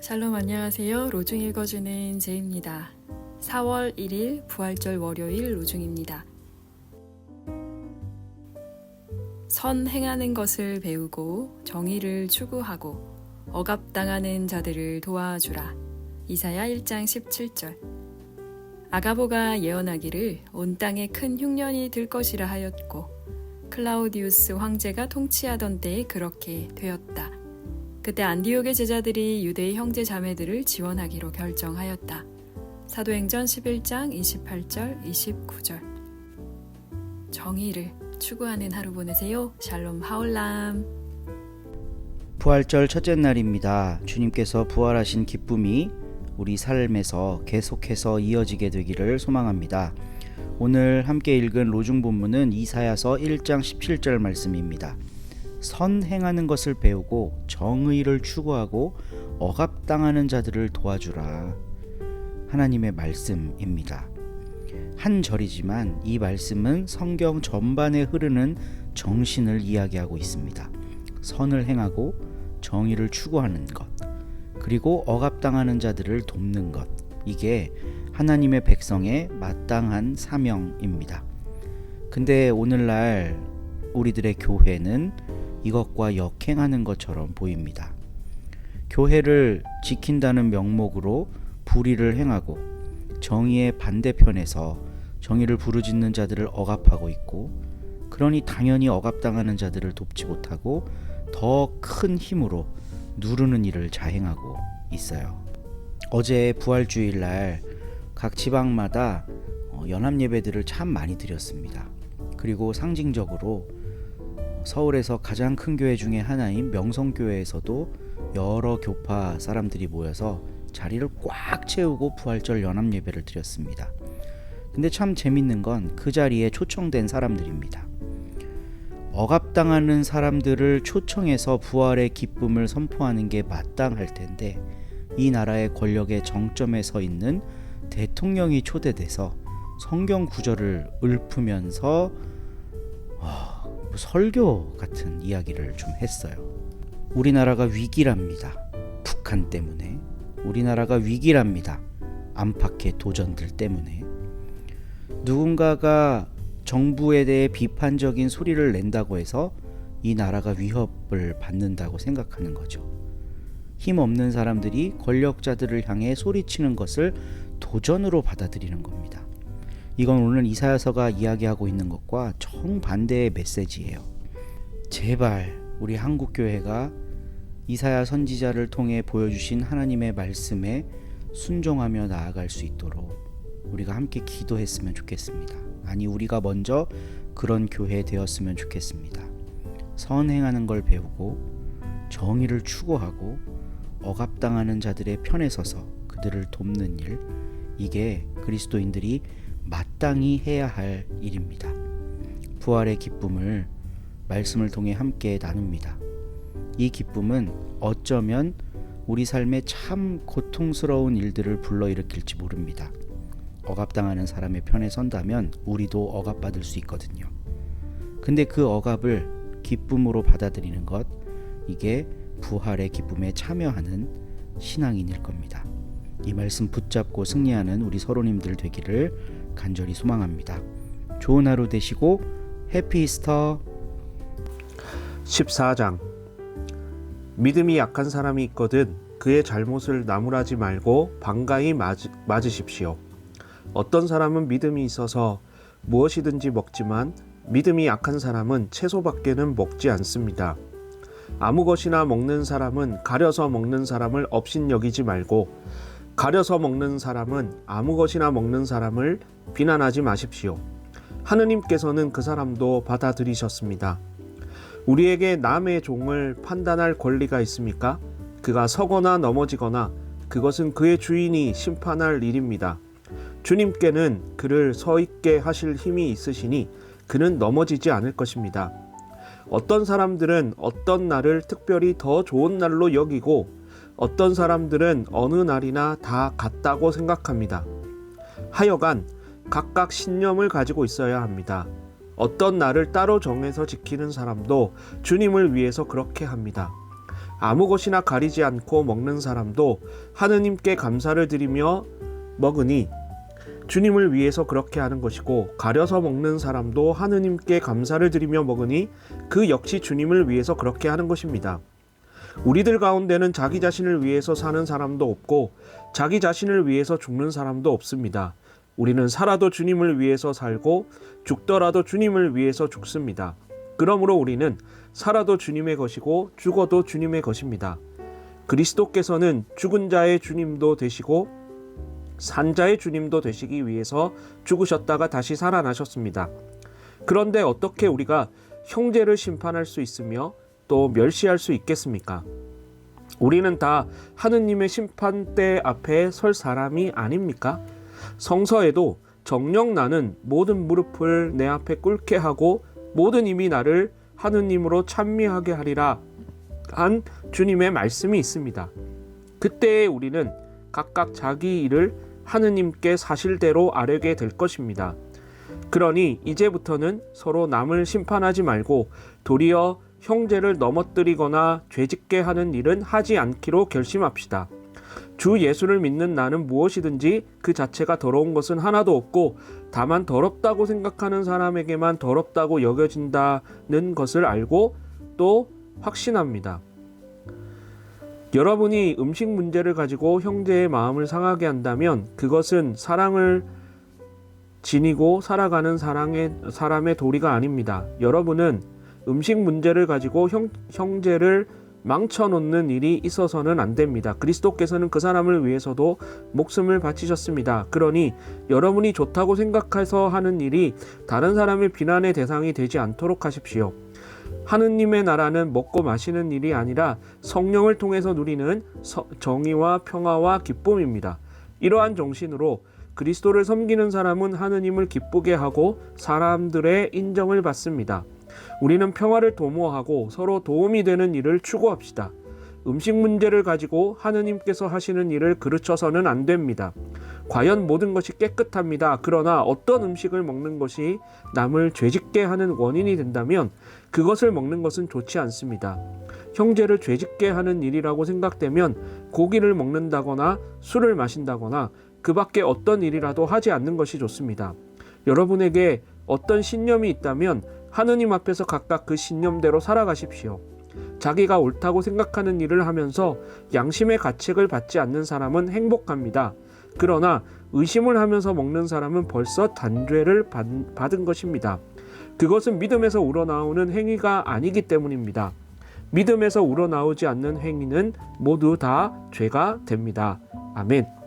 샬롬 안녕하세요. 로중 읽어주는 제입니다. 4월 1일 부활절 월요일 로중입니다. 선 행하는 것을 배우고 정의를 추구하고 억압당하는 자들을 도와주라. 이사야 1장 17절. 아가보가 예언하기를 온 땅에 큰 흉년이 들 것이라 하였고 클라우디우스 황제가 통치하던 때에 그렇게 되었다. 그때 안디옥의 제자들이 유대의 형제 자매들을 지원하기로 결정하였다. 사도행전 11장 28절 29절 정의를 추구하는 하루 보내세요. 샬롬 하올람. 부활절 첫째 날입니다. 주님께서 부활하신 기쁨이 우리 삶에서 계속해서 이어지게 되기를 소망합니다. 오늘 함께 읽은 로중 본문은 이사야서 1장 17절 말씀입니다. 선 행하는 것을 배우고 정의를 추구하고 억압당하는 자들을 도와주라. 하나님의 말씀입니다. 한 절이지만 이 말씀은 성경 전반에 흐르는 정신을 이야기하고 있습니다. 선을 행하고 정의를 추구하는 것, 그리고 억압당하는 자들을 돕는 것. 이게 하나님의 백성의 마땅한 사명입니다. 근데 오늘날 우리들의 교회는 이것과 역행하는 것처럼 보입니다. 교회를 지킨다는 명목으로 불의를 행하고 정의의 반대편에서 정의를 부르짖는 자들을 억압하고 있고 그러니 당연히 억압당하는 자들을 돕지 못하고 더 큰 힘으로 누르는 일을 자행하고 있어요. 어제 부활주일 날 각 지방마다 어, 연합 예배들을 참 많이 드렸습니다. 그리고 상징적으로 서울에서 가장 큰 교회 중에 하나인 명성교회에서도 여러 교파 사람들이 모여서 자리를 꽉 채우고 부활절 연합 예배를 드렸습니다. 근데 참 재밌는 건 그 자리에 초청된 사람들입니다. 억압당하는 사람들을 초청해서 부활의 기쁨을 선포하는 게 마땅할 텐데 이 나라의 권력의 정점에 서 있는 대통령이 초대돼서 성경 구절을 읊으면서 와, 뭐 설교 같은 이야기를 좀 했어요. 우리나라가 위기랍니다. 북한 때문에 우리나라가 위기랍니다. 안팎의 도전들 때문에 누군가가 정부에 대해 비판적인 소리를 낸다고 해서 이 나라가 위협을 받는다고 생각하는 거죠. 힘 없는 사람들이 권력자들을 향해 소리치는 것을 도전으로 받아들이는 겁니다. 이건 오늘 이사야서가 이야기하고 있는 것과 정반대의 메시지예요. 제발 우리 한국 교회가 이사야 선지자를 통해 보여주신 하나님의 말씀에 순종하며 나아갈 수 있도록 우리가 함께 기도했으면 좋겠습니다. 아니 우리가 먼저 그런 교회 되었으면 좋겠습니다. 선행하는 걸 배우고 정의를 추구하고 억압당하는 자들의 편에 서서 그들을 돕는 일 이게 그리스도인들이 마땅히 해야 할 일입니다. 부활의 기쁨을 말씀을 통해 함께 나눕니다. 이 기쁨은 어쩌면 우리 삶에 참 고통스러운 일들을 불러일으킬지 모릅니다. 억압당하는 사람의 편에 선다면 우리도 억압받을 수 있거든요. 근데 그 억압을 기쁨으로 받아들이는 것, 이게 부활의 기쁨에 참여하는 신앙인일 겁니다. 이 말씀 붙잡고 승리하는 우리 서로님들 되기를 간절히 소망합니다. 좋은 하루 되시고 해피 이스터 14장 믿음이 약한 사람이 있거든 그의 잘못을 나무라지 말고 반가이 맞, 맞으십시오. 어떤 사람은 믿음이 있어서 무엇이든지 먹지만 믿음이 약한 사람은 채소밖에는 먹지 않습니다. 아무 것이나 먹는 사람은 가려서 먹는 사람을 업신여기지 말고 가려서 먹는 사람은 아무 것이나 먹는 사람을 비난하지 마십시오. 하느님께서는 그 사람도 받아들이셨습니다. 우리에게 남의 종을 판단할 권리가 있습니까? 그가 서거나 넘어지거나 그것은 그의 주인이 심판할 일입니다. 주님께는 그를 서 있게 하실 힘이 있으시니 그는 넘어지지 않을 것입니다. 어떤 사람들은 어떤 날을 특별히 더 좋은 날로 여기고 어떤 사람들은 어느 날이나 다 같다고 생각합니다. 하여간 각각 신념을 가지고 있어야 합니다. 어떤 날을 따로 정해서 지키는 사람도 주님을 위해서 그렇게 합니다. 아무 것이나 가리지 않고 먹는 사람도 하느님께 감사를 드리며 먹으니 주님을 위해서 그렇게 하는 것이고 가려서 먹는 사람도 하느님께 감사를 드리며 먹으니 그 역시 주님을 위해서 그렇게 하는 것입니다. 우리들 가운데는 자기 자신을 위해서 사는 사람도 없고 자기 자신을 위해서 죽는 사람도 없습니다. 우리는 살아도 주님을 위해서 살고 죽더라도 주님을 위해서 죽습니다. 그러므로 우리는 살아도 주님의 것이고 죽어도 주님의 것입니다. 그리스도께서는 죽은 자의 주님도 되시고 산 자의 주님도 되시기 위해서 죽으셨다가 다시 살아나셨습니다. 그런데 어떻게 우리가 형제를 심판할 수 있으며 또 멸시할 수 있겠습니까? 우리는 다 하느님의 심판대 앞에 설 사람이 아닙니까? 성서에도 정녕 나는 모든 무릎을 내 앞에 꿇게 하고 모든 힘이 나를 하느님으로 찬미하게 하리라 한 주님의 말씀이 있습니다. 그때에 우리는 각각 자기 일을 하느님께 사실대로 아뢰게 될 것입니다. 그러니 이제부터는 서로 남을 심판하지 말고 도리어 형제를 넘어뜨리거나 죄짓게 하는 일은 하지 않기로 결심합시다. 주 예수를 믿는 나는 무엇이든지 그 자체가 더러운 것은 하나도 없고 다만 더럽다고 생각하는 사람에게만 더럽다고 여겨진다는 것을 알고 또 확신합니다. 여러분이 음식 문제를 가지고 형제의 마음을 상하게 한다면 그것은 사랑을 지니고 살아가는 사랑의 사람의 도리가 아닙니다. 여러분은 음식 문제를 가지고 형, 형제를 망쳐놓는 일이 있어서는 안 됩니다. 그리스도께서는 그 사람을 위해서도 목숨을 바치셨습니다. 그러니 여러분이 좋다고 생각해서 하는 일이 다른 사람의 비난의 대상이 되지 않도록 하십시오. 하느님의 나라는 먹고 마시는 일이 아니라 성령을 통해서 누리는 서- 정의와 평화와 기쁨입니다. 이러한 정신으로 그리스도를 섬기는 사람은 하느님을 기쁘게 하고 사람들의 인정을 받습니다. 우리는 평화를 도모하고 서로 도움이 되는 일을 추구합시다. 음식 문제를 가지고 하느님께서 하시는 일을 그르쳐서는 안 됩니다. 과연 모든 것이 깨끗합니다. 그러나 어떤 음식을 먹는 것이 남을 죄짓게 하는 원인이 된다면 그것을 먹는 것은 좋지 않습니다. 형제를 죄짓게 하는 일이라고 생각되면 고기를 먹는다거나 술을 마신다거나 그 밖에 어떤 일이라도 하지 않는 것이 좋습니다. 여러분에게 어떤 신념이 있다면 하느님 앞에서 각각 그 신념대로 살아가십시오. 자기가 옳다고 생각하는 일을 하면서 양심의 가책을 받지 않는 사람은 행복합니다. 그러나 의심을 하면서 먹는 사람은 벌써 단죄를 받, 받은 것입니다. 그것은 믿음에서 우러나오는 행위가 아니기 때문입니다. 믿음에서 우러나오지 않는 행위는 모두 다 죄가 됩니다. 아멘.